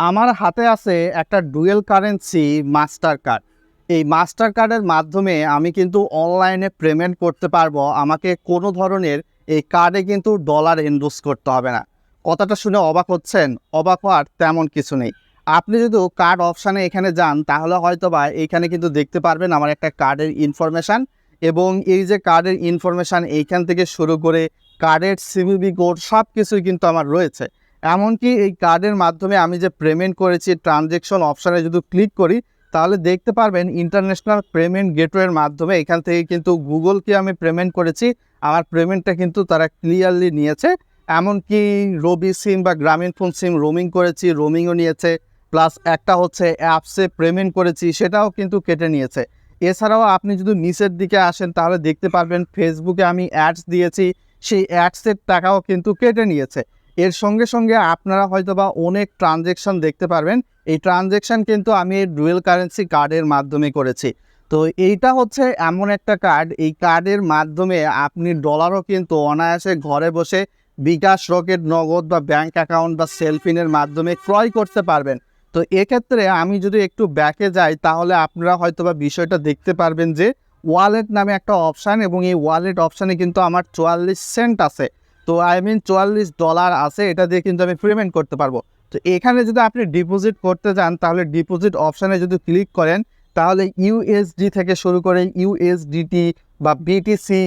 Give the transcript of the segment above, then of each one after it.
আমার হাতে আছে একটা ডুয়েল কারেন্সি মাস্টার কার্ড এই মাস্টার কার্ডের মাধ্যমে আমি কিন্তু অনলাইনে পেমেন্ট করতে পারব। আমাকে কোনো ধরনের এই কার্ডে কিন্তু ডলার ইনভেস্ট করতে হবে না। কথাটা শুনে অবাক হচ্ছেন, অবাক হওয়ার তেমন কিছু নেই। আপনি যদি কার্ড অপশানে এখানে যান, তাহলে হয়তো বা এইখানে কিন্তু দেখতে পারবেন আমার একটা কার্ডের ইনফরমেশান এবং এই যে কার্ডের ইনফরমেশান এইখান থেকে শুরু করে কার্ডের সিভিবি কোড সব কিছুই কিন্তু আমার রয়েছে। এমনকি এই কার্ডের মাধ্যমে আমি যে পেমেন্ট করেছি ট্রানজেকশন অপশানে যদি ক্লিক করি, তাহলে দেখতে পারবেন ইন্টারন্যাশনাল পেমেন্ট গেটওয়ের মাধ্যমে এখান থেকে কিন্তু গুগলকে আমি পেমেন্ট করেছি। আমার পেমেন্টটা কিন্তু তারা ক্লিয়ারলি নিয়েছে। এমনকি রবি সিম বা গ্রামীণ ফোন সিম রোমিং করেছি রোমিংও নিয়েছে। প্লাস একটা হচ্ছে অ্যাপসে পেমেন্ট করেছি, সেটাও কিন্তু কেটে নিয়েছে। এছাড়াও আপনি যদি নিচের দিকে আসেন, তাহলে দেখতে পারবেন ফেসবুকে আমি অ্যাডস দিয়েছি। সেই অ্যাডসের টাকাও কিন্তু কেটে নিয়েছে। এর সঙ্গে সঙ্গে আপনারা হয়তো বা অনেক ট্রানজেকশন দেখতে পারবেন। এই ট্রানজেকশন কিন্তু আমি এই ডুয়েল কারেন্সি কার্ডের মাধ্যমে করেছি। তো এইটা হচ্ছে এমন একটা কার্ড এই কার্ডের মাধ্যমে আপনি ডলারও কিন্তু অনায়াসে ঘরে বসে বিকাশ, রকেট, নগদ বা ব্যাংক অ্যাকাউন্ট বা সেলফিনের মাধ্যমে ক্রয় করতে পারবেন। তো এক্ষেত্রে আমি যদি একটু ব্যাকে যাই, তাহলে আপনারা হয়তো বা বিষয়টা দেখতে পারবেন যে ওয়ালেট নামে একটা অপশান এবং এই ওয়ালেট অপশানে কিন্তু আমার চুয়াল্লিশ সেন্ট আছে। তো আই মিন চুয়াল্লিশ ডলার আছে, এটা দিয়ে কিন্তু আমি পেমেন্ট করতে পারব। তো এখানে যদি আপনি ডিপোজিট করতে যান, তাহলে ডিপোজিট অপশানে যদি ক্লিক করেন, তাহলে ইউএসডি থেকে শুরু করে ইউএসডিটি বা বিটিসি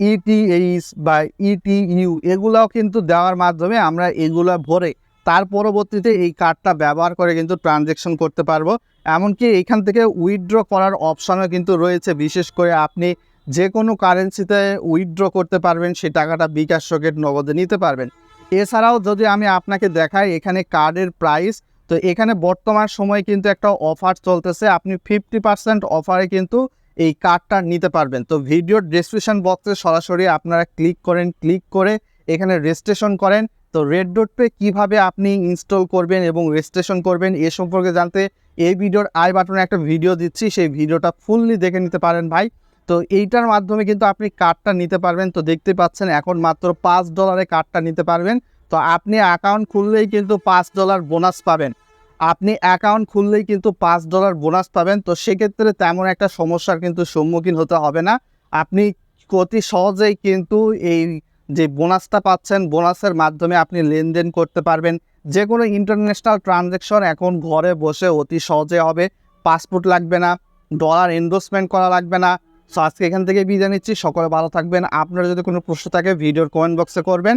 ইটিএইচ E বা ইটিইউ এগুলাও কিন্তু দেওয়ার মাধ্যমে আমরা এগুলো ভরে তার পরবর্তীতে এই কার্ডটা ব্যবহার করে কিন্তু ট্রানজেকশন করতে পারব। এমনকি এখান থেকে উইথড্র করার অপশানও কিন্তু রয়েছে, বিশেষ করে আপনি যে কোনো কারেন্সিতে উইথড্র করতে পারবেন, সেই টাকাটা বিকাশ রকেট নগদে নিতে পারবেন। এছাড়াও যদি আমি আপনাকে দেখাই এখানে কার্ডের প্রাইস তো এখানে বর্তমান সময়ে কিন্তু একটা অফার চলতেছে। আপনি ফিফটি পার্সেন্ট অফারে কিন্তু এই কার্ডটা নিতে পারবেন। তো ভিডিওর ডেসক্রিপশন বক্সে সরাসরি আপনারা ক্লিক করেন ক্লিক করে এখানে রেজিস্ট্রেশন করেন। তো রেড ডট পে কীভাবে আপনি ইনস্টল করবেন এবং রেজিস্ট্রেশন করবেন, এ সম্পর্কে জানতে এই ভিডিওর আই বাটনে একটা ভিডিও দিচ্ছি। সেই ভিডিওটা ফুললি দেখে নিতে পারেন ভাই। তো এইটার মাধ্যমে কিন্তু আপনি কার্ডটা নিতে পারবেন। তো দেখতে পাচ্ছেন এখন মাত্র পাঁচ ডলারে কার্ডটা নিতে পারবেন। তো আপনি অ্যাকাউন্ট খুললেই কিন্তু পাঁচ ডলার বোনাস পাবেন। আপনি অ্যাকাউন্ট খুললেই কিন্তু পাঁচ ডলার বোনাস পাবেন। তো সেক্ষেত্রে তেমন একটা সমস্যার কিন্তু সম্মুখীন হতে হবে না। আপনি অতি সহজেই কিন্তু এই যে বোনাসটা পাচ্ছেন বোনাসের মাধ্যমে আপনি লেনদেন করতে পারবেন। যে কোনো ইন্টারন্যাশনাল ট্রানজ্যাকশন এখন ঘরে বসে অতি সহজে হবে। পাসপোর্ট লাগবে না ডলার এন্ডোসমেন্ট করা লাগবে না। সো আজকে এখান থেকে বিদায় নিচ্ছি। সকলে ভালো থাকবেন। আপনারা যদি কোনো প্রশ্ন থাকে, ভিডিওর কমেন্ট বক্সে করবেন।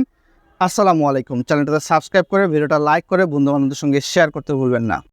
আসসালামু আলাইকুম। চ্যানেলটাতে সাবস্ক্রাইব করে, ভিডিওটা লাইক করে বন্ধু বান্ধবদের সঙ্গে শেয়ার করতে ভুলবেন না।